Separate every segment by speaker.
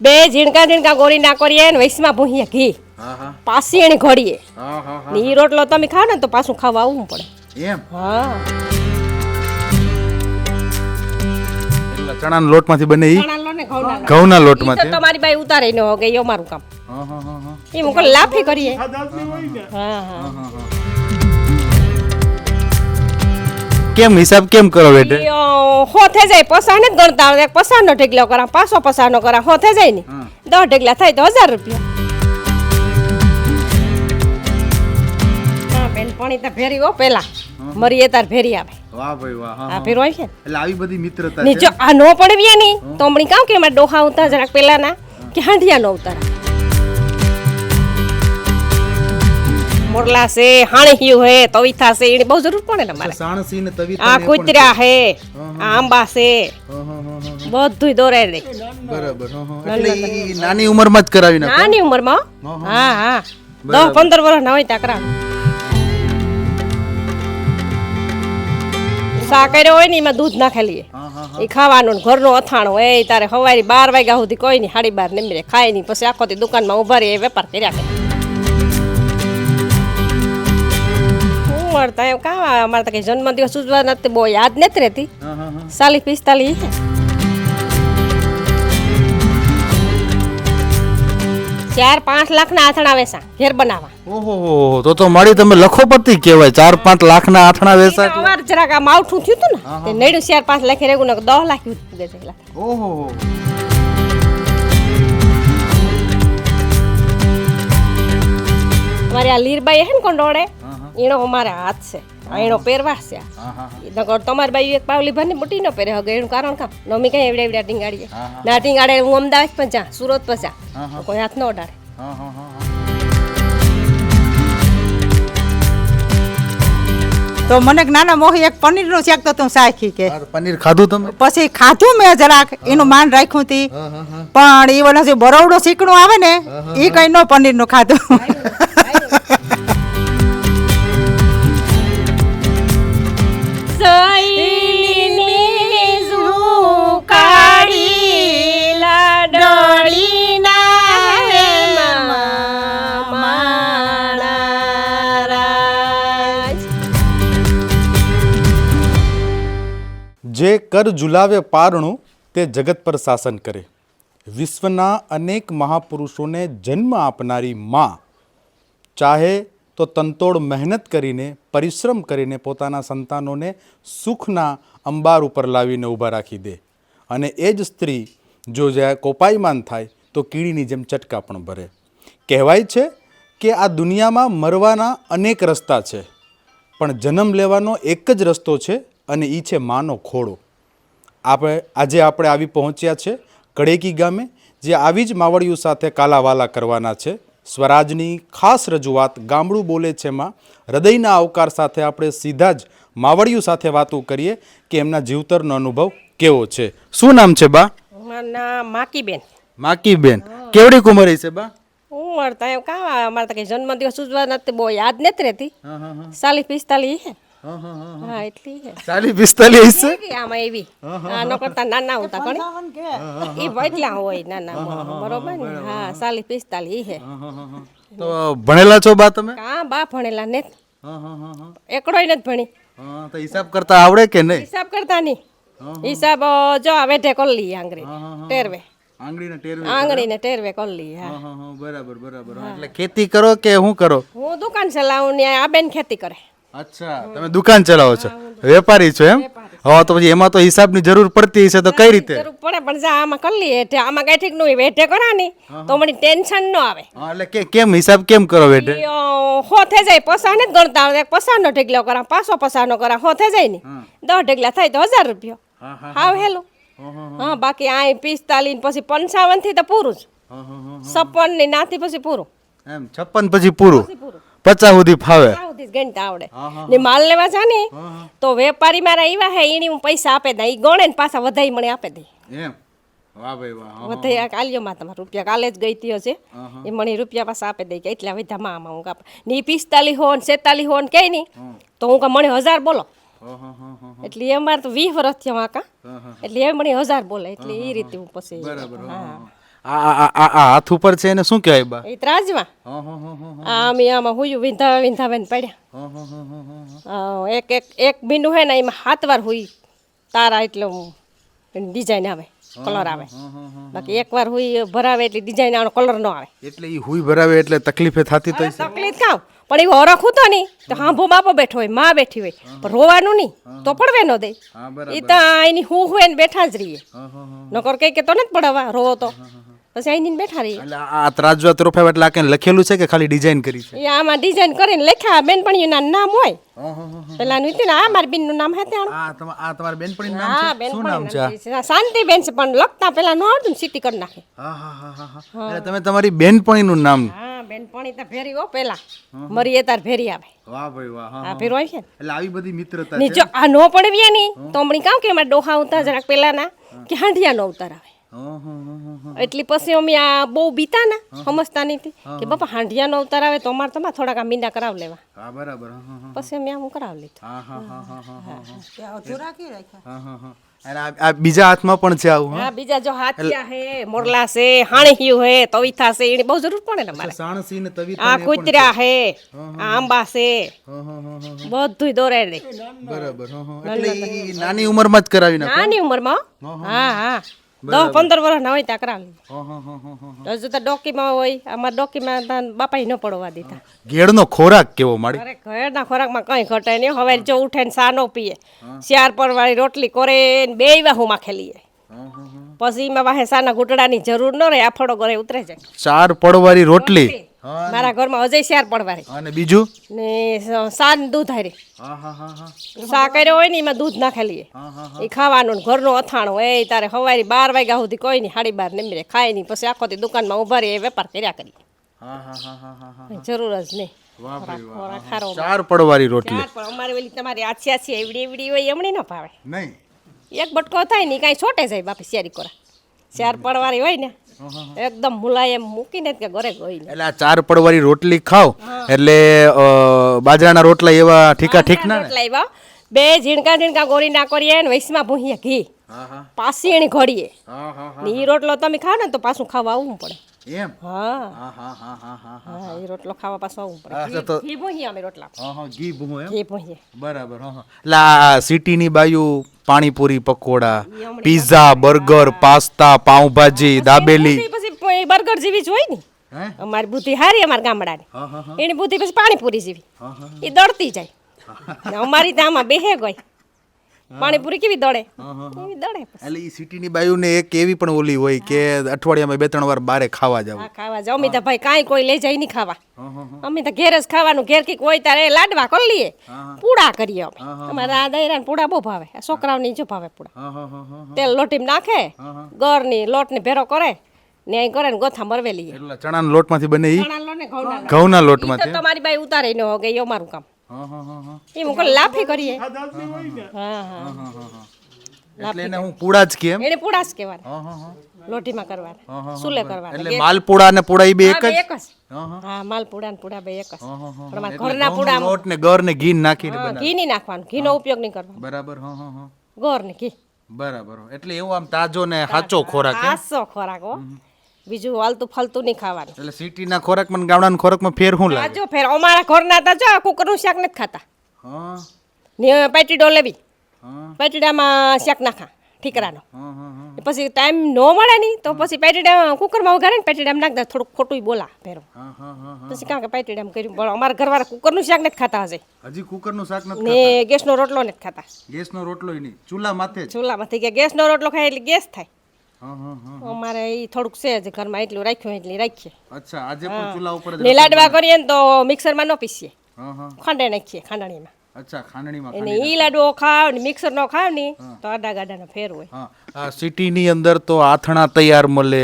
Speaker 1: બે ઝીણકા ઝીણકા ગોળી ના કરીએ ને વૈસમાં ભૂહીએ ઘી.
Speaker 2: હા હા.
Speaker 1: પાસી એને ઘડીએ.
Speaker 2: હા હા
Speaker 1: ને ઈ રોટલો તમે ખાવ ને તો પાછું ખાવા આવવું પડે.
Speaker 2: એમ?
Speaker 1: હા.
Speaker 2: ચણાના લોટમાંથી બને ઈ?
Speaker 1: ચણા લો ને ઘઉંના લોટમાંથી તો તમારી બાઈ ઉતારે ન હોગે યો અમારું કામ.
Speaker 2: હા હા હા હા.
Speaker 1: એ હું કહું લાફી કરીએ. હા હા.
Speaker 2: કેમ હિસાબ કેમ કરો બેટે?
Speaker 1: ઈ, હો થઈ જાય પસાર ને ગણતા ગણતા પસાર નો ઢેકલો કરા પાસો પસાનો કરા હો થઈ જાય ને. દસ ઢેગલા થાય તો હજાર રૂપિયા. હા બેનપણી તો ભેરી હો પેલા. મરીએ તાર ભેરી આવે.
Speaker 2: વાહ ભાઈ વાહ હા
Speaker 1: આવી છે
Speaker 2: એટલે આવી બધી મિત્રતા
Speaker 1: ને જો આ નો પડવીએ ની તો હમણી કામ કે મારે ડોહા ઉતાર જરાક પેલાના કે હાંડિયા નો ઉતારા. મોરલા છે હાણીયું હે તવિથા છે એની બહુ જરૂર પડે ને મારે
Speaker 2: સાણસી ને તવી
Speaker 1: આ કુતરા હે આ આંબા છે. બધુંય દોરે રે
Speaker 2: બરાબર. એટલે નાની ઉંમરમાં. જ કરાવી નાખો.
Speaker 1: નાની ઉંમરમાં? હો. હા દસ પંદર વર્ષ ના હોય ત્યાં કરાવે. સા કર્યો હોય ને એમાં દૂધ નાખેલી
Speaker 2: હા
Speaker 1: એ ખાવાનું ને ઘરનું અથાણું હોય એ તારે સવારે બાર વાગ્યા સુધી કોઈ નહીં સાડી બાર નીમરે ખાય નહીં પછી આખો દુકાનમાં ઊભા રહી એ વેપાર કર્યા કરે. મળતા એમ કાં અમારે તો કઈ જન્મદિવસ ઉજવા નથી બહુ યાદ નથી રહેતી. સાલી પિસ્તાલીસ ચાર પાંચ લાખના આથણા વેસા ઘેર બનાવવા.
Speaker 2: ઓહો તો તો મારી તમે લખોપતિ કહેવાય. ચાર પાંચ લાખના આથણા વેસા
Speaker 1: અમાર જરાક આ માવઠું થયું હતું ને તે નડ્યું ચાર પાંચ લાખ રેગું ને દસ લાખ ઉગે
Speaker 2: ઓહો
Speaker 1: અમારી આ લીરબાઈ હે ને કંડોળે એનો અમારે હાથ છે. એનો પહેરવા છે. નકર તમારી બાઈ એક પાવલી ભરની મોટી ન પહેરે હગે એનું કારણ કામ? નમી કઈ એવડે એવડે ટીંગાડીએ. ના ટીંગાડે હું અમદાવાદ પણ જા સુરત પણ જા કોઈ હાથ ન અડાડે.
Speaker 2: હા હા હા
Speaker 3: તો મને નાના મોહી એક પનીરનું શાક તો તું સાખી કે.
Speaker 2: પનીર ખાધું તમે?
Speaker 3: પછી ખાધું મેં જરાક એનું માન રાખ્યું હતી
Speaker 2: હા હા હા.
Speaker 3: પણ એ ઓલા જે બરોવડો શીકણું આવે ને એ કઈ નો પનીરનું ખાધું.
Speaker 2: કર ઝુલાવે પારણું તે જગત પર શાસન કરે. વિશ્વના અનેક મહાપુરુષોને જન્મ આપનારી માં ચાહે તો તંતોડ મહેનત કરીને, પરિશ્રમ કરીને પોતાના સંતાનોને સુખના અંબાર ઉપર લાવીને ઊભા રાખી દે. અને એ જ સ્ત્રી જો જ્યાં કોપાયમાન થાય, તો કીડીની જેમ ચટકા પણ ભરે. કહેવાય છે કે આ દુનિયામાં મરવાના અનેક રસ્તા છે, પણ જન્મ લેવાનો એક જ રસ્તો છે અને એ છે માનો ખોળો આપણે આજે આપણે આવી પહોંચ્યા છે કડેકી ગામે જે આવી જ માવડિયું સાથે કાલાવાલા કરવાના છે. સ્વરાજની ખાસ રજૂઆત ગામડું બોલે છે માં. હૃદયના આવકાર સાથે આપણે સીધા જ માવડિયું સાથે વાતો કરીએ કે એમના જીવતરનો અનુભવ કેવો છે. શું નામ છે બા?
Speaker 1: માકીબેન.
Speaker 2: માકીબેન. કેવડી ઉંમર છે બા?
Speaker 1: હું મળતા એમ કાં અમારે તો કઈ જન્મદિવસ ઉજવા નથી બહુ યાદ નથી રહેતી. સાલી પિસ્તાલીસ હે હા એટલી હે
Speaker 2: ચાલી પિસ્તાલીસ
Speaker 1: આમાં એવી આનો કરતા નાના હતા ઘણી એ એટલા હોય નાના બરોબર ને હા સાલી પિસ્તાલીસ હે
Speaker 2: તો ભણેલા છો બા તમે
Speaker 1: હા બા ભણેલા ને એકડોય નથી ભણી
Speaker 2: તો હિસાબ કરતા આવડે કે નહીં
Speaker 1: હિસાબ કરતા નહીં હિસાબ જો આ વેઢે લઈએ આંગળી ટેરવે
Speaker 2: આંગળીને ટેરવે
Speaker 1: આંગળી ટેરવે કરી હા
Speaker 2: હા, હા, બરાબર બરાબર એટલે ખેતી કરો કે શું કરો
Speaker 1: હું દુકાન ચલાવું ને આ બેન ખેતી કરે
Speaker 2: અચ્છા. તમે દુકાન ચલાવો છો. વેપારી છો એમ? હા તો પછી એમાં તો હિસાબની જરૂર પડતી હશે તો કઈ રીતે?
Speaker 1: જરૂર પડે પણ જા આમાં કરી લઈએ. એટલે આમાં કઈ ઠીકનું વેઢે કરાની તો મને ટેન્શન ન આવે.
Speaker 2: હા, એટલે કે કેમ હિસાબ કેમ કરો બેટે
Speaker 1: હો થઈ જાય પસાર ને જ ગણતા પસાર પસાનો ઢેકલો કરા પાસો પસાનો કરા હો થઈ જાય ને. દસ ઢગલા થાય તો હજાર રૂપિયો. હાવ હેલો. હા બાકી આ પિસ્તાલીસ પછી પંચાવનથી તો પૂરું જ. છપ્પનની નાથી પછી પૂરું.
Speaker 2: એમ છપ્પન પછી પૂરું.
Speaker 1: પૂરું.
Speaker 2: પચાસ સુધી ફાવે.
Speaker 1: સુધી ઘંટા આવડે. ને માલ લેવા જા ને તો વેપારી મારા એવા હે એની હું પૈસા આપે દે એ ગણે ને પાછા વધાઈ મને આપે દે.
Speaker 2: એમ? વાહ ભાઈ વાહ
Speaker 1: વધાઈ આ કાલ્યોમાં તમારા રૂપિયા કાલે જ ગઈ ત્યો છે. એ મને રૂપિયા પાછા આપે દે કે એટલા વધા માં આમાં હું કાપ ને ઈ પિસ્તાલીસ હો ને સેતાલીસ હો ને કઈ નહીં તો હું કા મને હજાર બોલો. એટલે એ અમારે તો વીસ વર્ષ થયા વાંકા એટલે એ મને હજાર બોલે એટલે એ રીતે હું. પછી હા.
Speaker 2: આ આ- હાથ ઉપર છે એને શું કહેવાય બા
Speaker 1: એ ત્રાજમાં
Speaker 2: આમ હં, હં, હં, હં.
Speaker 1: આમાં હુયું વિંધા વિંધાવે પડ્યા
Speaker 2: હં, હં, હં, હં, હં.
Speaker 1: એક એક એક ભીંડું હે ને એમાં હાથ વાર હુઈ તારા એટલે ડિઝાઇન આવે કલર આવે બાકી એક વાર હુઈ ભરાવે એટલે ડિઝાઇન આનો કલર ન આવે
Speaker 2: એટલે એ હુઈ ભરાવે એટલે તકલીફે થતી તો
Speaker 1: તકલીફ કામ પણ એવું ઓરખ તો નહીં તો હાંભો બાપો બેઠો હોયમાં બેઠી હોય પણ રોવાનું નહીં તો પડવે ન દે
Speaker 2: હા.
Speaker 1: એ તો એની હું હોય ને બેઠા જ રહીએ
Speaker 2: હં, હં, હં.
Speaker 1: નકર કઈ કે તો નથી પડાવવા રોવો તો પછી આઈને બેઠા રહીએ.
Speaker 2: એટલે આ ત્રાજવા ત્રોફાવ એટલે આ લખેલું છે કે ખાલી ડિઝાઇન કરી છે?
Speaker 1: એ આમાં ડિઝાઇન કરીને લખ્યા બેનપણીઓના નામ હોય. પેલાનું હતું ને આ મારી બેનનું નામ હે ત્યાં
Speaker 2: આ તમા- આ તમારી બેનપણીનું નામ છે? શું નામ છે
Speaker 1: શાંતિ બેન છે. પણ લખતા પેલા ન આવતું સિટી કરી નાખે.
Speaker 2: હા હા હા હા એટલે તમે તમારી બેનપણીનું નામ
Speaker 1: હા બેનપણી તો ફેરી હો પેલા. મરી એ તાર ફેરી આવે.
Speaker 2: વાહ ભાઈ વાહ હા
Speaker 1: આ ભેરો હોય છે
Speaker 2: એટલે આવી બધી મિત્રતા
Speaker 1: છે જો આ નો પડવ્યા ની તો હમણી કામ કે મારા ડોહા ઉતા જરાક પેલાના કે હાંડિયા નો ઉતાર આવે. એટલી પછી અમે આ બહુ બીતા ના સમજતા નથી કે બાપા હાંડિયા નો ઉતાર આવે તો અમારે તમારે થોડાક આ મીંડા કરાવ લેવા
Speaker 2: હા બરાબર.
Speaker 1: પછી અમે આમ કરાવ લીધું
Speaker 2: હા હા હા હા હા હા હા
Speaker 3: ત્યાં અધૂરા કી રાખ્યા
Speaker 2: હા, હા, હા. અને આ- બીજા હાથમાં પણ છે આવું હા
Speaker 1: બીજા જો હાથિયા હે મોરલા છે હાણહ્યું હે તવિથા છે એની બહુ જરૂર પડે ને મારે
Speaker 2: સાણસી ને તવી
Speaker 1: આ કુતરા હે આ આંબા છે બધું દોરે દે
Speaker 2: બરાબર. એટલે નાની ઉંમરમાં જ કરાવી નાખો
Speaker 1: નાની ઉંમરમાં હા હા દસ પંદર વર્ષ ના હોય ત્યાં કરાવી. હજુ તો ડોકીમાં હોય આમાં ડોકીમાં બાપા ન પડવા દીધા.
Speaker 2: ઘેડનો ખોરાક કેવો માડી
Speaker 1: અરે ઘરના ખોરાકમાં કઈ ઘટે નહીં હવે જો ઉઠે ને સાનો પીએ. શિયાર પર વાળી રોટલી કરે ને બે વાહુ માં ખેલીએ પછી એમાં વાહે સાના ઘૂંટડાની જરૂર ન રહે આફડો ઘરે ઉતરે જાય.
Speaker 2: ચાર પડવાળી રોટલી.
Speaker 1: મારા ઘરમાં અજય ચાર પડવારી
Speaker 2: અને બીજું?
Speaker 1: ને સાન દૂધ હારી. સા કર્યો હોય ને એમાં દૂધ નાખેલી એ. ખાવાનું ઘરનું અથાણું એ તારે સવારે બાર વાગ્યા સુધી કોઈ નહીં સાડી બાર નીમરે ખાય નહીં. પછી આખો દુકાનમાં ઊભા એ વેપાર કર્યા કરીએ જરૂર જ નહીં.
Speaker 2: ચાર પડવારી રોટલી.
Speaker 1: અમારે ઓલી તમારી આછી આછી એવડી એવડી હોય એમણી ન ભાવે.
Speaker 2: નહીં.
Speaker 1: એક બટકો થાય ને કાંઈ છોટે જાય બાપી શેરી કોરા. ચાર પડવાળી હોય ને એકદમ મુલાયમ મૂકીને કે ઘરે ગઈ
Speaker 2: એટલે આ ચાર પડવાળી રોટલી ખાવ એટલે બાજરાના રોટલા એવા ઠીકા ઠીક ના?
Speaker 1: રોટલા એવા. બે ઝીણકા ઝીણકા ગોળી ના કરીએ ને વૈસમાં ભૂંહીએ ઘી. પાસી એની ઘડીએ. ને રોટલો તમે ખાવ ને તો પાછું ખાવા આવવું પડે.
Speaker 2: એમ
Speaker 1: હા.
Speaker 2: હા હા હા હા હા
Speaker 1: એ રોટલો ખાવા પાછો
Speaker 2: આવું
Speaker 1: પડે. ઘી ભોંહી અમે રોટલા.
Speaker 2: હા હા ઘી ભૂમો એમ?
Speaker 1: ઘી ભોંહી
Speaker 2: બરાબર હા લા સિટીની બાયુ panipuri pakora pizza burger pasta pav bhaji dabeli.
Speaker 1: પછી બર્ગર જેવી જ હોય ને? અમારી બુદ્ધિ હારી અમારા ગામડાની. એની બુદ્ધિ પછી પાણીપુરી જેવી. એ દળતી જાય. અમારી તો આમાં બેહે ગઈ પાણીપુરી કેવી દળે? કેવી દળે.
Speaker 2: એટલે એ સિટીની બાયુને એક એવી પણ ઓલી હોય કે અઠવાડિયામાં બે ત્રણ વાર બારે ખાવા જાવ.
Speaker 1: ખાવા જાવ. અમિતા ભાઈ કાંઈ કોઈ લઈ જાય નહીં ખાવા. અમે તો ઘેર જ ખાવાનું. ઘેર કંઈક હોય ત્યારે લાડવા કરી લઈએ. પૂડા કરીએ અમે. અમારા આ દાયરા પૂડા બહુ ભાવે. છોકરાઓની જો ભાવે પૂડા. તેલ લોટી નાખે ગરની લોટને ભેરો કરે ને અહીં કરે ને ગોથા
Speaker 2: મરવેલી ચણાના લોટમાંથી બને ઈ?
Speaker 1: ઘઉંના લોટ.
Speaker 2: લોટમાંથી
Speaker 1: તમારી બાઈ ઉતારે ન હોગે એ અમારું કામ. એ હું લાફી કરીએ. હા હા
Speaker 2: એટલે એને હું પૂડા જ કેમ
Speaker 1: એને પૂડા જ કહેવાના.
Speaker 2: હા હા હા.
Speaker 1: લોટીમાં કરવાના. સુલે કરવાના.
Speaker 2: એટલે માલપુડા ને પૂડા ઈ બે એક
Speaker 1: હા,
Speaker 2: જ
Speaker 1: એક જ. હા માલ પૂડા ને પૂડા બે એક જ. પણ ઘરના પૂડા
Speaker 2: લોટ ને ગર ને ઘી નાખીને
Speaker 1: બનાવ. ઘી નહીં નાખવાનું. ઘીનો ઉપયોગ નહીં કરવાનો.
Speaker 2: બરાબર હા હા હા.
Speaker 1: ગોર ને ઘી.
Speaker 2: બરાબર. એટલે એવું આમ તાજો ને સાચો ખોરાક
Speaker 1: સાચો ખોરાક હો. બીજું હાલતું ફાલતું નહીં ખાવાનું.
Speaker 2: એટલે સિટીના ખોરાકમાં ગામડાના ખોરાકમાં ફેર શું લાગે?
Speaker 1: જો ફેર. અમારા ઘરના તો જો કુકરનું શાક નથી ખાતા.
Speaker 2: હા.
Speaker 1: ને પેટીડો લેવી.
Speaker 2: હા.
Speaker 1: પેટીડામાં શાક નાખા ઠીકરાનો.
Speaker 2: હા હા હા.
Speaker 1: પછી ટાઈમ ન મળે નહીં તો પછી પેટીડા કુકરમાં વઘારે ને પેટીડામાં નાખ દે. થોડુંક ખોટું બોલા ફેરો.
Speaker 2: હા હા હા
Speaker 1: પછી કારણ કે પેટીડામાં કર્યું? પણ અમારા ઘરવાળા કુકરનું શાક નથી ખાતા હશે
Speaker 2: હજી કુકરનું શાક નથી
Speaker 1: ને ગેસનો રોટલો નથી ખાતા.
Speaker 2: ગેસનો રોટલો નહીં. ચૂલા માથે ચૂલા
Speaker 1: ચૂલામાંથી કે ગેસનો રોટલો ખાય એટલે ગેસ થાય. અમારે એ થોડુંક છે જ ઘરમાં એટલું રાખ્યું એટલે રાખીએ.
Speaker 2: અચ્છા આજે પણ ચૂલા ઉપર જ
Speaker 1: ને લાડવા કરીએ ને તો મિક્સરમાં ન પીસીએ. ખાંડે નાખીએ ખાંડણીમાં.
Speaker 2: અચ્છા ખાંડણીમાં
Speaker 1: એને ઈ લાડવો ખાવ ને મિક્સર નો ખાવ ને તો આડા ગાડાનો ફેર હોય.
Speaker 2: હા સિટીની અંદર તો આથણા તૈયાર મળે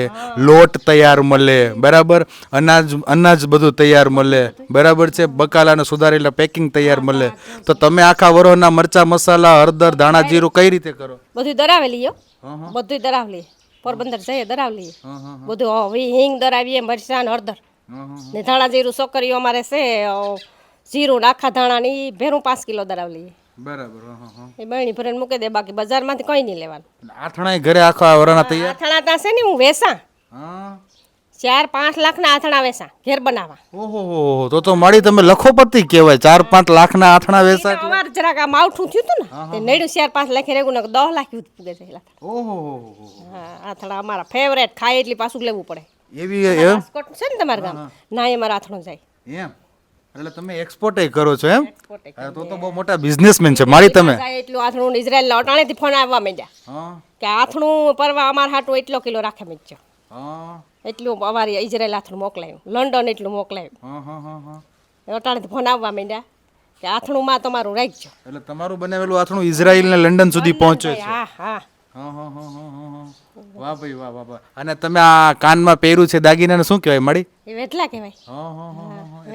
Speaker 2: લોટ તૈયાર મળે બરાબર? અનાજ અનાજ બધું તૈયાર મળે બરાબર છે? બકાલાને સુધારેલા પેકિંગ તૈયાર મળે. તો તમે આખા વરોના મરચા મસાલા હળદર ધાણા જીરું કઈ રીતે કરો?
Speaker 1: બધું દરાવે લઈએ
Speaker 2: હા.
Speaker 1: બધું દરાવ લઈએ પોરબંદર જઈએ દરાવ લઈએ
Speaker 2: હા હા.
Speaker 1: બધું હવે હિંગ દરાવીએ મરચાં ને હળદર. ને ધાણા જીરું છોકરીઓ અમારે છે જીરું નાખા આખા ધાણા ને ભેરું પાંચ કિલો દરાવ લઈએ
Speaker 2: બરાબર
Speaker 1: એ બહેણી ભરીને મૂકી દે બાકી બજારમાંથી કંઈ નહીં લેવાનું.
Speaker 2: આથણા ઘરે આખા વરાના તૈયાર?
Speaker 1: આથાણા ત્યાં છે ને હું વેસા. ચાર પાંચ લાખના આથણા વેસા ઘેર બનાવવા.
Speaker 2: ઓહો તો તો મારી તમે લખો પડતી કહેવાય. ચાર પાંચ લાખના આથણા વેસા
Speaker 1: અમાર જરાક આ માવઠું થયું હતું ને તે નડ્યું ચાર પાંચ લાખ રેગું ને દસ લાખ સુધી પૂગે છે
Speaker 2: ઓહો હો
Speaker 1: આથણા અમારા ફેવરેટ ખાય એટલી પાછું લેવું પડે.
Speaker 2: એવી
Speaker 1: રાજકોટ છે ને તમારા ગામ ના એ મારા આથણું જાય.
Speaker 2: એમ? એટલે તમે એક્સપોર્ટ કરો છો એમ? તો તો બહુ મોટા બિઝનેસમેન છે મારી તમે.
Speaker 1: એટલું આથણું ઇઝરાયલ અટાણેથી ફોન આવવા માંડ્યા. કે આથણું પરવા અમાર હાટું એટલો કિલો રાખે મેં
Speaker 2: હા.
Speaker 1: એટલું અમારી ઇઝરાયલ આથણું મોકલાયું. લંડન એટલું મોકલાયું. અટાણે ફોન આવવા માંડ્યા કે આથણું માં તમારું રાખજો
Speaker 2: એટલે તમારું બનાવેલું આથણું ઇઝરાયલ ને લંડન સુધી પહોંચે છે.
Speaker 1: હા
Speaker 2: હા. વાહ ભાઈ વાહ વાહ અને તમે આ કાનમાં પહેર્યું છે દાગીનાને શું કહેવાય મળી?
Speaker 1: એ વેટલા કહેવાય.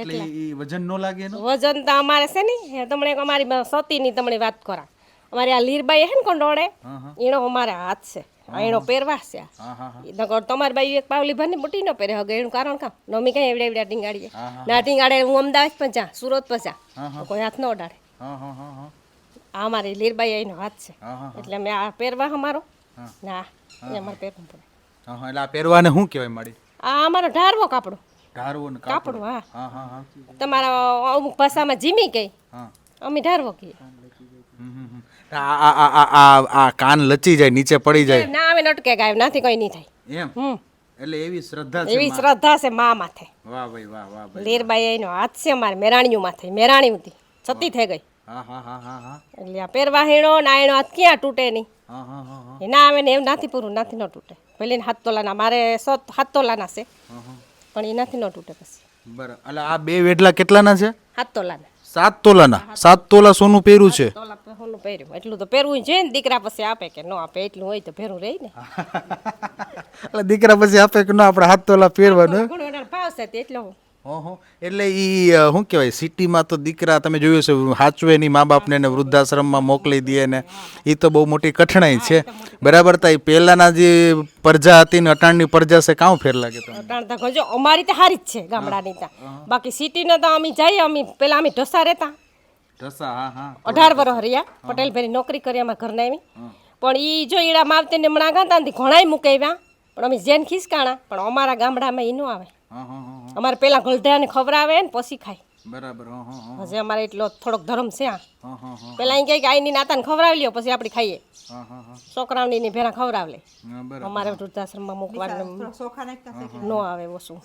Speaker 2: એટલે ઈ વજન નો લાગે એનું?
Speaker 1: વજન તો અમારે છે ને તમને અમારી સતીની તમને વાત કરા અમારી આ લીરબાઈ હે ને કોણ કોંડોળે એનો અમારે હાથ છે. આ એનો પહેરવા છે. નકર તમારી બાઈ એક પાવલી ભરની બુટી ન પહેરે. હગે એનું કારણ કામ? નમી કઈ એવડે એવડે ટીંગાડીએ. ના ટીંગાડે હું અમદાવાદ પણ જા સુરત પણ જા. કોઈ હાથ ન અડાડે. આ અમારી લીરબાઈ આઈનો હાથ છે. એટલે મેં આ પહેરવા અમારો. ના એ અમારે પહેરવું પડે.
Speaker 2: એટલે આ પહેરવાને શું કહેવાય મળી
Speaker 1: આ અમારો ઢારવો કાપડો.
Speaker 2: ઢારવું ને કાપડ.
Speaker 1: હા. તમારા અમુક ભાષામાં જીમી કઈ? અમે ઢારવો કહીએ.
Speaker 2: આ આ આ આ કાન લચી જાય નીચે પડી જાય.
Speaker 1: ના અમે નટકે ગાય નાથી કોઈ નહીં થાય.
Speaker 2: એમ?
Speaker 1: હમ.
Speaker 2: એટલે એવી શ્રદ્ધા છે
Speaker 1: એવી શ્રદ્ધા છે મા માથે.
Speaker 2: વાહ ભાઈ વાહ વાહ ભાઈ
Speaker 1: લીરબાઈ એનો હાથ છે અમારે મેરાણીયું માથે મેરાણી હતી છતી થઈ ગઈ.
Speaker 2: હા હા હા હા હા.
Speaker 1: એટલે આ પહેરવા હેણો ના એનો હાથ ક્યાં તૂટે નહીં?
Speaker 2: હા હા હા હા.
Speaker 1: આવે ને એમ નાથી પૂરું નાથી ન તૂટે. પેલી હાથ તોલાના મારે સો હાથ તોલાના છે પણ એ નાથી ન તૂટે પછી.
Speaker 2: બરાબર. એટલે આ બે વેટલા કેટલાના છે?
Speaker 1: હાથ તોલાના.
Speaker 2: સાત તોલાના. સાત તોલા સોનું પહેર્યું છે.
Speaker 1: તોલા પહેર્યું. એટલું તો પહેરવું જોઈએ ને દીકરા પછી આપે કે ન આપે એટલું હોય તો પહેરવું રહી ને.
Speaker 2: એટલે દીકરા પછી આપે કે ના આપણે હાથ તોલા પહેરવાનું.
Speaker 1: ભાવ છે એટલો
Speaker 2: એટલે ઈ શું કહેવાય સિટીમાં તો દીકરા તમે જોયું છે હાચવે નહીં મા બાપને વૃદ્ધાશ્રમમાં મોકલી દે ને એ તો બહુ મોટી કઠણાઈ છે. બરાબર તા એ પહેલાના જે પ્રજા હતી ને અટાણની પ્રજા છે કાં ફેર લાગે તો
Speaker 1: અટાણ તો જો અમારી તો સારી જ છે ગામડાની તો. બાકી સિટીને તો અમે જઈએ અમે પહેલાં અમે ઢસા રહેતા.
Speaker 2: ઢસા હા હા.
Speaker 1: અઢાર વર્ષ રહ્યા પટેલ ભાઈ નોકરી કરી અમારા ઘરના આવી. પણ એ જો ઈડા માવતે ને હમણાં ગાતા ઘણાય મુકાવ્યા પણ અમે જેન ખિસકાણા પણ અમારા ગામડામાં એ ન આવે. અમારે પેલા ગલઢાને ખવડાવે ને પછી ખાય.
Speaker 2: બરાબર
Speaker 1: હજી અમારે એટલો થોડોક ધર્મ છે આ.
Speaker 2: હા હા હા.
Speaker 1: પેલા અહીં કહે કે આઈની નાતાને ખવડાવી લ્યો પછી આપણે ખાઈએ.
Speaker 2: હા હા હા.
Speaker 1: છોકરાઓની ની ભેરા ખવડાવ લે અમારે વૃદ્ધાશ્રમમાં
Speaker 3: નાખતા
Speaker 1: ન? આવે ઓછું.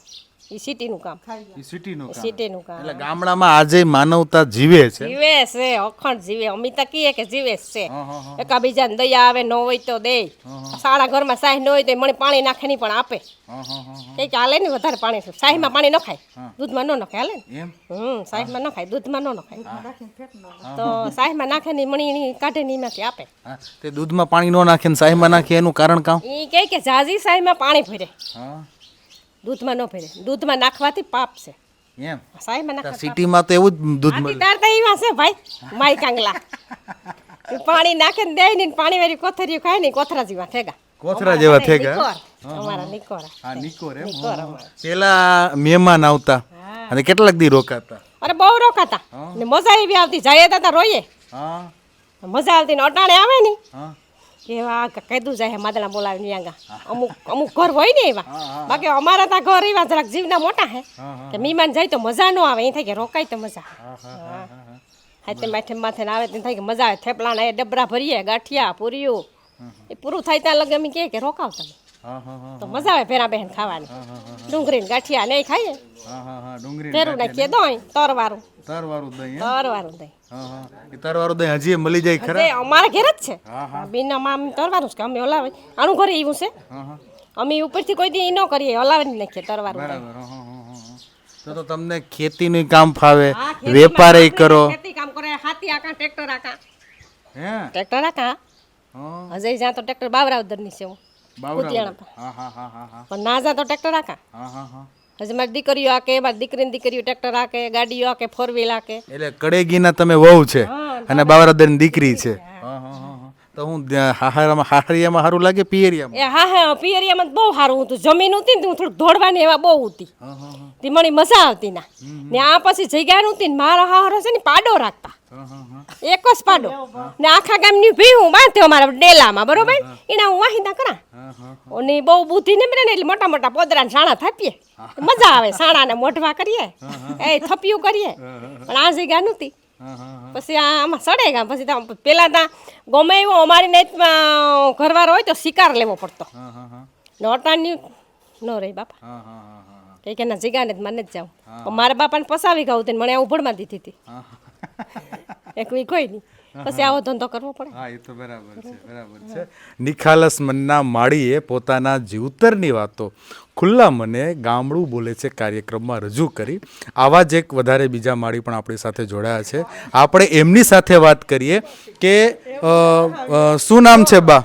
Speaker 1: એ સિટીનું કામ.
Speaker 2: ઈ સિટીનું કામ.
Speaker 1: સિટીનું કામ.
Speaker 2: એટલે ગામડામાં આજે માનવતા જીવે છે.
Speaker 1: જીવે છે અખંડ જીવે. અમિતા કીએ કે જીવે છે.
Speaker 2: હા, હા,
Speaker 1: એકાબીજાને દયા આવે ન હોય તો દે. સાડા ઘરમાં સાહી ન હોય તો મને પાણી નાખે નહીં પણ આપે.
Speaker 2: હા હા હા
Speaker 1: કે હાલે ને વધારે પાણી. છે સાહીમાં પાણી ન ખાય. દૂધમાં ન નખાય હાલે ને.
Speaker 2: એમ?
Speaker 1: હમ સાહીમાં ન ખાય દૂધમાં ન નખાય તો સાહીમાં નાખે ની મણી કાઢે નહીં એમાંથી આપે.
Speaker 2: હા તે દૂધમાં પાણી ન નાખે ને સાહીમાં નાખે એનું કારણ કામ?
Speaker 1: એ કે જાજી સાહીમાં પાણી ભરે.
Speaker 2: હા.
Speaker 1: દૂધમાં ન ભરે. દૂધમાં નાખવાથી પાપ છે.
Speaker 2: એમ?
Speaker 1: નાખવા
Speaker 2: સિટીમાં તો એવું જ દૂધ મળે
Speaker 1: તાર તો એવા છે ભાઈ માય કાંગલા. પાણી નાખે ને દે ને પાણી વાળી કોથરીઓ ખાય ને કોથરા જેવા થેગા
Speaker 2: કોથરા જેવા થેગા
Speaker 1: અમારા નિકોરા.
Speaker 2: હા નિકોર એમ? પેલા મહેમાન આવતા અને કેટલાક દી રોકાતા?
Speaker 1: અરે બહુ રોકાતા. ને મજા એવી આવતી જાય તા રોઈએ
Speaker 2: હા.
Speaker 1: મજા આવતી ને અટાણે આવે ને
Speaker 2: હા.
Speaker 1: કેવા કીધું જાય માદલા બોલાવીને યાંગા અમુક અમુક ઘર હોય ને એવા બાકી અમારા ત્યાં ઘર એવા જરાક જીવના મોટા હે કે મહેમાન જાય તો મજા ન આવે એ થાય કે રોકાય તો મજા હા તે માથે માથે આવે તે થાય કે મજા આવે થેપલાના એ ડબરા ભરીએ ગાંઠિયા પૂરીઓ એ પૂરું થાય ત્યાં લગે અમે કહે કે રોકાવ તમે તો મજા આવે ભેરા બહેન ખાવાની ડુંગળી ગાંઠિયા ને ખાઈએ
Speaker 2: ડુંગળી
Speaker 1: ફેરું નાખીએ દોય તરવારું
Speaker 2: તરવારું દહીં
Speaker 1: તરવારું દહીં
Speaker 2: હા હા. એ દહીં હજી મળી જાય ખરા?
Speaker 1: તે અમારા ઘેર જ છે. બીનામાં આમ તરવાનું છે અમે ઓલાવે આનું ઘરે એવું છે.
Speaker 2: હા હા.
Speaker 1: અમે ઉપરથી કોઈ દી ન કરીએ હલાવી નાખીએ તરવાનું.
Speaker 2: બરાબર હા, હા, હા, હા. તો તો તમને ખેતીનું કામ ફાવે
Speaker 1: હા,
Speaker 2: વેપાર કરો.
Speaker 1: ખેતી કામ કરે હાથી આકા ટ્રેક્ટર આકા.
Speaker 2: હે?
Speaker 1: ટ્રેક્ટર આકા?
Speaker 2: હા.
Speaker 1: હજે જ્યાં તો ટ્રેક્ટર બાવરાવદરની છે હું. બાવરાવદર.
Speaker 2: હા હા હા હા હા.
Speaker 1: પણ ના જા તો ટ્રેક્ટર આકા.
Speaker 2: હા હા હા.
Speaker 1: હજી મારી દીકરીઓ આ કે મારી દીકરીની દીકરીઓ ટ્રેક્ટર આ ગાડીઓ આ કે ફોર વ્હીલ આ
Speaker 2: એટલે કડેગીના તમે વહુ છે અને બાવરાદરની દીકરી છે. તો હું હાહારામાં હાહરિયામાં સારું લાગે પિયરિયામાં?
Speaker 1: એ હા હા પિયરિયામાં બહુ સારું હતું. જમીન હતી ને હું થોડુંક દોડવાની એવા બહુ હતી. તે મને મજા આવતી ના. ને આ પછી જગ્યા હતી ને મારા હારો છે ને પાડો રાખતા. એક જ પાડો. ને આખા ગામની ભીહું બાંધ્યો મારા ડેલામાં બરોબર? એના હું વાહિંદા કરા. અને બહુ બુદ્ધિ ને મને એટલે મોટા મોટા પોદરા સાણા થાપીએ. મજા આવે સાણા ને મોઢવા કરીએ. એ થપિયું કરીએ. પણ આ જગ્યા નહોતી. પછી આ આમાં સડે ગયા પછી તો આમ પેલા ત્યાં ગમે એવો અમારી નાઈટમાં ઘરવાળો હોય તો શિકાર લેવો પડતો. નોટાની ન રહી બાપા. કે કે ના જીગાને જ મને જ જાઉં. મારા બાપાને પસાવી ગયું મને આ ઉભડમાં દીધી હતી. એક કોઈ નહીં. પછી આવો ધંધો કરવો પડે.
Speaker 2: હા એ તો બરાબર છે બરાબર છે. નિખાલસ મનના માળીએ પોતાના જીવતરની વાતો ખુલ્લા મને ગામડું બોલે છે કાર્યક્રમમાં રજૂ કરી. આવા જ એક વધારે બીજા માળી પણ આપણી સાથે જોડાયા છે. આપણે એમની સાથે વાત કરીએ કે શું નામ છે બા?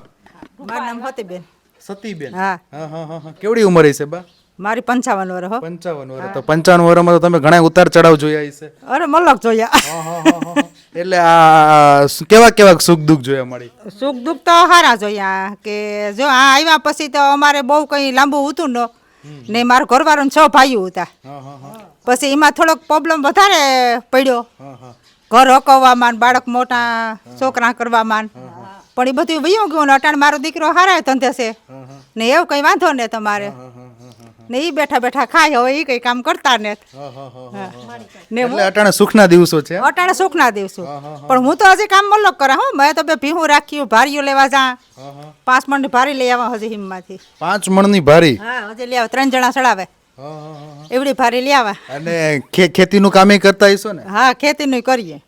Speaker 3: મારું નામ સતીબેન
Speaker 2: સતીબેન.
Speaker 3: હા.
Speaker 2: હા હા હા હા. કેવડી ઉંમર છે બા?
Speaker 3: મારી પંચાવન વર્ષ હો.
Speaker 2: પંચાવન વર્ષ તો પંચાવન વર્ષમાં તો તમે ઘણા ઉતાર ચડાવ જોયા હશે.
Speaker 3: અરે મલક જોયા.
Speaker 2: એટલે આ કેવા કેવા સુખ દુઃખ જોયા મળી?
Speaker 3: સુખ દુઃખ તો સારા જોયા કે જો આ આવ્યા પછી તો અમારે બહુ કંઈ લાંબુ હતું ન ને મારો ઘરવાળાને છ ભાઈઓ હતા. પછી એમાં થોડોક પ્રોબ્લેમ વધારે પડ્યો. ઘર હકવવામાં બાળક મોટા છોકરા કરવામાં પણ એ બધું વયું ગયું ને અટાણ મારો દીકરો હારા ધંધે છે. ને એવું કંઈ વાંધો ને તમારે. ને એ બેઠા બેઠા ખાય હવે એ કંઈ કામ કરતા ને. ને
Speaker 2: એટલે અટાણે સુખના દિવસો છે.
Speaker 3: અટાણે સુખના દિવસો. પણ હું તો હજી કામ મલક કરા હું. મેં તો બે ભીહું રાખ્યું ભારીઓ લેવા જા. પાંચ મણની ભારી લઈ આવા હજી હિમમાંથી.
Speaker 2: પાંચ મણની ભારી?
Speaker 3: હા હજી લઈ આવે ત્રણ જણા ચડાવે. એવડી ભારી લઈ આવા.
Speaker 2: અને ખેતીનું કામે કરતા હશો ને?
Speaker 3: હા ખેતીનું કરીએ.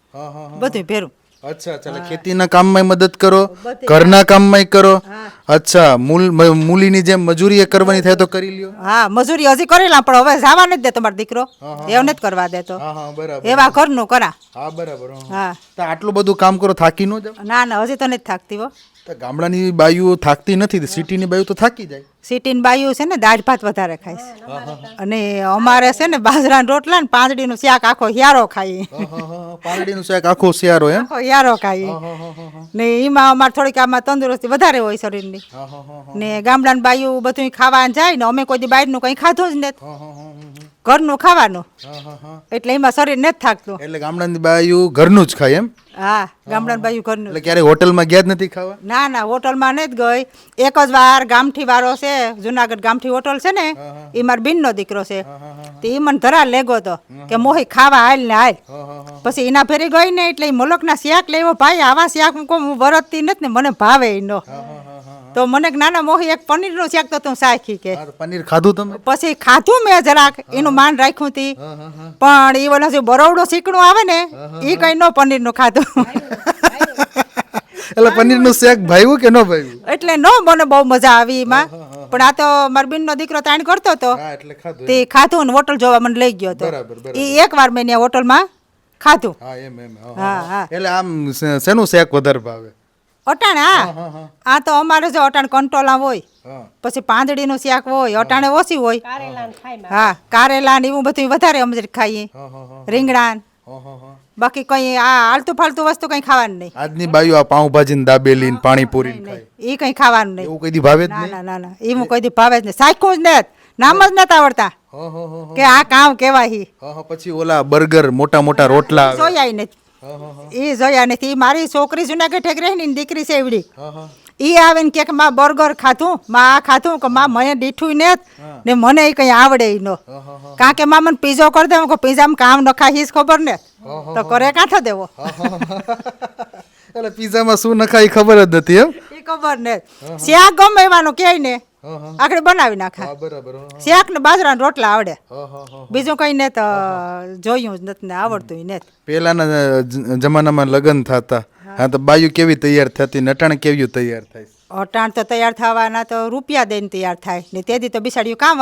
Speaker 3: બધું ભેરું.
Speaker 2: અચ્છા અચ્છા ખેતીના કામમાં મદદ કરો ઘરના કામમાં કરો. અચ્છા મૂલ મૂલીની જેમ મજૂરી કરવાની થાય તો કરી લ્યો.
Speaker 3: હા મજૂરી હજી કરેલા પણ હવે જવા નથી દે તમારો દીકરો. એવું જ કરવા દેતો એવા ઘરનું કરા.
Speaker 2: હા બરાબર હા.
Speaker 3: હા.
Speaker 2: તો આટલું બધું કામ કરો થાકી ન જાવ?
Speaker 3: ના ના હજી તો નથી થાકતી હો.
Speaker 2: તો ગામડાની બાયું થાકતી નથી સિટીની બાયુ તો થાકી જાય.
Speaker 3: સિટીની બાયું છે ને દાળ ભાત વધારે ખાઈશ અને અમારે છે ને બાજરાના રોટલા ને પાંદડીનું શાક આખો હિયારો ખાઈએ.
Speaker 2: પાંદડીનું શાક આખો શિયારો એમ?
Speaker 3: આખો યારો ખાઈએ. ને એમાં અમારે થોડીક આમાં તંદુરસ્તી વધારે હોય શરીરની. ને ગામડાની બાયું બધું ખાવા જાય ને અમે કોઈ બહારનું કંઈ ખાધું જ નથી. ઘરનું ખાવાનું. એટલે એમાં શરીર નથી થાકતું.
Speaker 2: એટલે ગામડાની બાયુ ઘરનું જ ખાય એમ?
Speaker 3: હા ગામડાની બાયુ ઘરનું
Speaker 2: એટલે ક્યારે હોટલમાં ગયા જ નથી ખાવા?
Speaker 3: ના ના હોટલમાં નથી ગઈ. એક જ વાર ગામઠી વાળો છે જુનાગઢ ગામઠી હોટલ છે ને એ મારા બિનનો દીકરો છે. તો એ મને ધરા લેગો તો કે મોહી ખાવા હાલ ને હાલ. પછી એના ફેરી ગઈ ને એટલે એ મુલકના શાક લેવો ભાઈ આવા શાક હું કહું હું વરતતી નથી ને મને ભાવે નો તો મને નાના મોહી એક પનીરનું શાક તો તું સાખી કે.
Speaker 2: પનીર ખાધું તમે?
Speaker 3: પછી ખાધું મેં જરાક એનું માન રાખ્યું હતી પણ એ ઓલા જે બરોવડો શીકણું આવે ને એ કઈ નો પનીરનું ખાધું.
Speaker 2: એટલે પનીરનું શાક ભાવ્યું કે ન ભાવ્યું?
Speaker 3: એટલે નો મને બહુ મજા આવી એમાં. પણ આ તો મારા બેનનો દીકરો તાણ કરતો હતો. તે ખાધું ને હોટલ જોવા મને લઈ ગયો હતો. એ એક વાર મેં હોટલમાં ખાધું.
Speaker 2: હા એમ એમ. હા.
Speaker 3: હા
Speaker 2: એટલે આમ શેનું શેક વધારે ભાવે.
Speaker 3: અટાણે હા. આ તો અમારે જો અટાણે કંટોલા હોય પછી પાંદડીનું શાક હોય અટાણે ઓછી હોય. હા કારેલા ને એવું બધું વધારે અમે ખાઈએ. રીંગણા. બાકી કઈ આ આલતુ ફાલતુ વસ્તુ કઈ ખાવાનું નહીં.
Speaker 2: આજની બાયુ આ પાઉંભાજી ને દાબેલી ને પાણીપુરી
Speaker 3: એ કઈ ખાવાનું નહીં.
Speaker 2: એવું કઈ દી ભાવે જ
Speaker 3: ના ના ના ના. એ હું કઈ દી ભાવે જ નહીં. સાખ્યું જ નથી નામ જ નતા આવડતા. કે આ કામ કેવાય હી
Speaker 2: હા, હા, પછી ઓલા બર્ગર મોટા મોટા રોટલા આવે
Speaker 3: જોયા નથી એ જોયા નથી. મારી છોકરી જુનાગઢ ઠેક ને દીકરી છે એવડી. ઈ આવે ને કે માં બર્ગર ખાધું માં આ ખાધું કે માં મને દીઠું ને ને મને એ કઈ આવડે ઈ નો કારણ કે માં મને પીઝો કરી દેવો કે પીઝામાં કામ ન ખાઈશ ખબર ને તો કરે કાંઠો દેવો?
Speaker 2: એટલે પીઝામાં શું નખાય ખબર જ નથી એમ?
Speaker 3: એ ખબર ને શ્યા ગમે એવાનું કે ને આગળ બનાવી નાખા.
Speaker 2: હા બરાબર હા,
Speaker 3: શાક ને બાજરાના રોટલા આવડે.
Speaker 2: હા, હા, હા.
Speaker 3: બીજું કઈ ને તો જોયું જ નથી ને આવડતું ને
Speaker 2: પેલાના જમાનામાં લગ્ન થતા. હા. તો બાયુ કેવી તૈયાર થતી નટાણ કેવી તૈયાર થાય?
Speaker 3: અટાણ તો તૈયાર થવાના તો રૂપિયા દઈને તૈયાર થાય. ને તેથી તો બિસાડ્યું કામ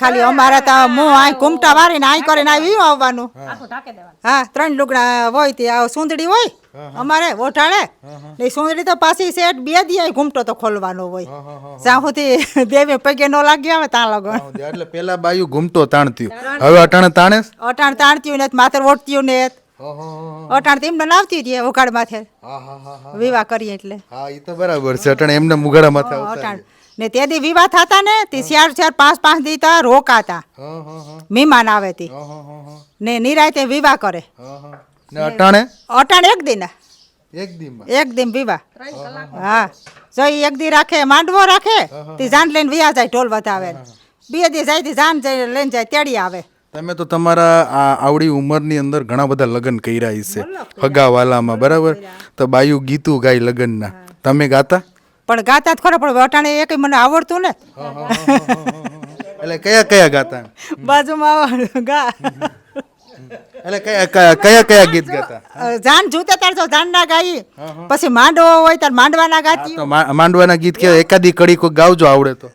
Speaker 3: ખાલી અમારે તો હું આ કુમટા વારીને આઈ કરીને આવી આવવાનું.
Speaker 1: આખું ઢાંકી દેવાનું.
Speaker 3: હા ત્રણ લુગડા હોય તે આ સુંદડી હોય અમારે ઓઠાળે ને સુંદડી તો પાછી સેટ બે દી ઘૂમટો તો ખોલવાનો હોય. જ્યાં સુધી દેવે પગે ન લાગી આવે ત્યાં લગો
Speaker 2: એટલે પેલા બાયુ ઘૂમતો તાણતી. હવે અટાણે તાણે
Speaker 3: અટાણ તાણત્યું ને માથે ઓટત્યું ને અટાણ એમને નાવતી હતી ઉઘાડ માથે. વિવાહ કરીએ એટલે.
Speaker 2: હા એ તો બરાબર છે. અટણે એમને મુગાડા માથે આવતા
Speaker 3: અટાણ. ને તે દી વિવાહ થતા ને તે ચાર ચાર પાંચ પાંચ દી તો રોકાતા. મહેમાન આવે તી. ને નિરાયતે વિવાહ કરે.
Speaker 2: ને અટાણે?
Speaker 3: અટાણે એક દિન.
Speaker 2: એક દિન
Speaker 3: એક દિન વિવાહ. હા જો ઈ એક દી રાખે માંડવો રાખે તે જાન લઈને વિયા જાય ઢોલ વધાવે. બે દી જાય તે જાન જઈ લઈને જાય તેડી આવે.
Speaker 2: તમે તો તમારા આ આવડી ઉંમરની અંદર ઘણા બધા લગ્ન કર્યા છે હગાવાલામાં બરાબર? તો બાયુ ગીતું ગાય લગ્નના. તમે ગાતા?
Speaker 3: પણ ગાતા જ ખરો પણ વટાણે એક મને આવડતું ને.
Speaker 2: એટલે કયા કયા ગાતા?
Speaker 3: બાજુમાં ગા.
Speaker 2: એટલે કયા કયા કયા ગીત ગાતા?
Speaker 3: જાન જૂતે તાર તો જાન ના ગાઈ પછી માંડવો હોય તાર માંડવાના ગાતી.
Speaker 2: તો માંડવાના ગીત કે એકાદી કડી કોઈ ગાવજો આવડે તો.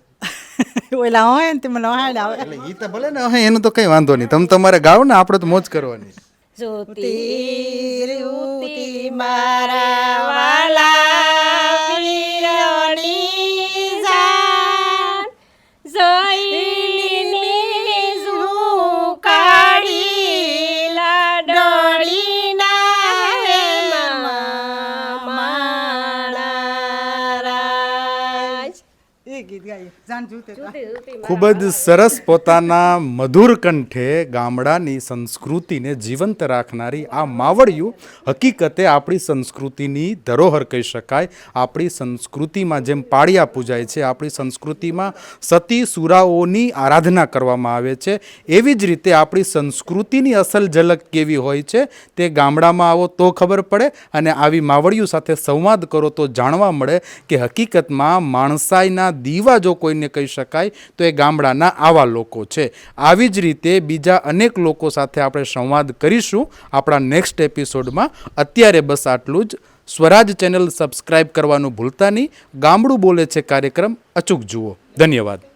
Speaker 3: ઓલા હોય ને મને હાડ આવે.
Speaker 2: એટલે ઈ તો ભલે ને હવે એનું તો કઈ વાંધો નહીં. તમે તમારે ગાવ ને આપણે તો મોજ કરવાની.
Speaker 1: જોતી મારા વાલા.
Speaker 2: ખૂબ જ સરસ પોતાના મધુર કંઠે ગામડાની સંસ્કૃતિને જીવંત રાખનારી આ માવડિયું હકીકતે આપણી સંસ્કૃતિની ધરોહર કહી શકાય. આપણી સંસ્કૃતિમાં જેમ પાળિયા પૂજાય છે આપણી સંસ્કૃતિમાં સતી સુરાઓની આરાધના કરવામાં આવે છે. એવી જ રીતે આપણી સંસ્કૃતિની અસલ ઝલક કેવી હોય છે તે ગામડામાં આવો તો ખબર પડે અને આવી માવડિયું સાથે સંવાદ કરો તો જાણવા મળે કે હકીકતમાં માણસાઈના દીવા જો કોઈને કહી શકાય તો એ ગામડાના આવા લોકો છે. આવી જ રીતે બીજા અનેક લોકો સાથે આપણે સંવાદ કરીશું આપણા નેક્સ્ટ એપિસોડમાં. અત્યારે બસ આટલું જ. સ્વરાજ ચેનલ સબસ્ક્રાઇબ કરવાનું ભૂલતા નહીં. ગામડું બોલે છે કાર્યક્રમ. અચૂક જુઓ. ધન્યવાદ.